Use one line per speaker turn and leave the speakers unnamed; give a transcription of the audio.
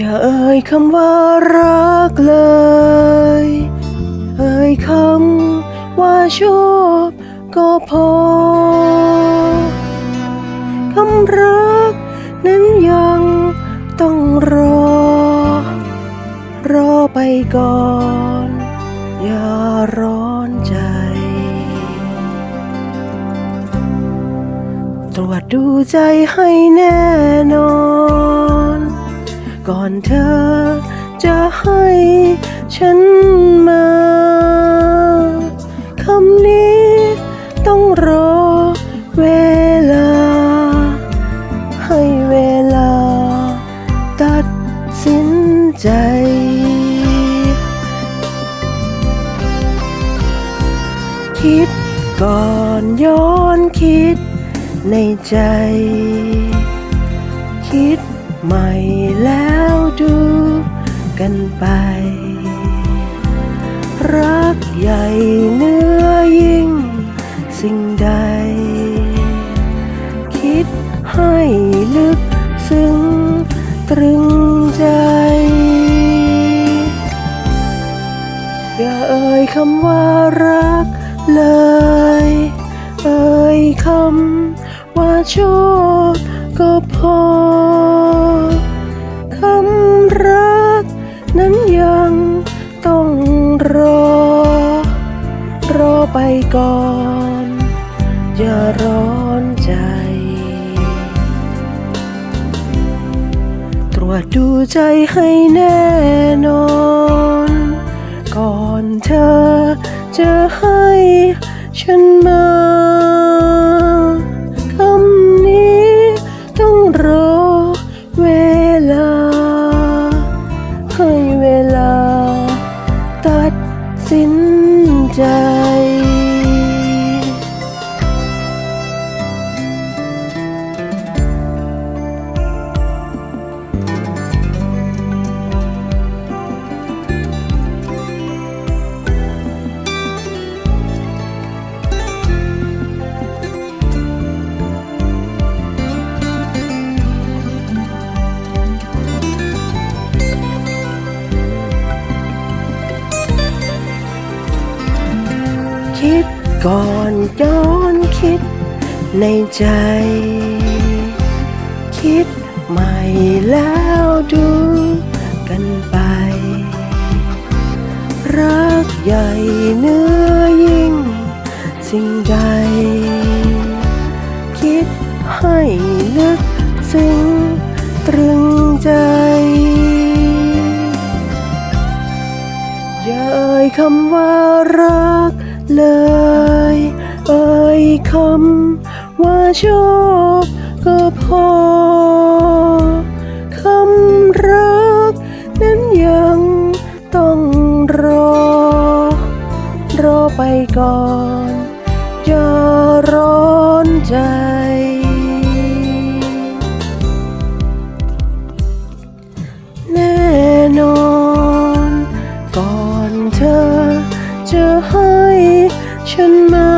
อย่าเอ่ยคำว่ารักเลย เอ่ยคำว่าชอบก็พอ คำรักนั้นยังต้องรอ รอไปก่อน อย่าร้อนใจ ตรวจดูใจให้แน่นอน ก่อนเธอจะให้ฉันมาคำนี้ต้องรอเวลา ให้เวลา ตัดสินใจคิดก่อนย้อนคิดในใจ คิดใหม่แล้ว ดูกันไป รักใหญ่เนื้อยิ่ง สิ่งใด คิดให้ลึกซึ้งตรึงใจ อย่าเอ่ยคำว่ารักเลย เอ่ยคำว่าชอบก็พอ ก่อน อย่าร้อนใจ ตรวจดูใจให้แน่นอน ก่อนเธอจะให้ฉันมา ก่อนย้อนคิดในใจ คิดใหม่แล้วดูกันไป รักใหญ่เนื้อยิ่ง สิ่งใด คิดให้ลึกซึ้งตรึงใจอย่าเอ่ยคำว่ารักเลย คำว่าชอบก็พอ คำรักนั้นยังต้องรอ รอไปก่อนอย่าร้อนใจนอนก่อนเธอจะให้ฉันมา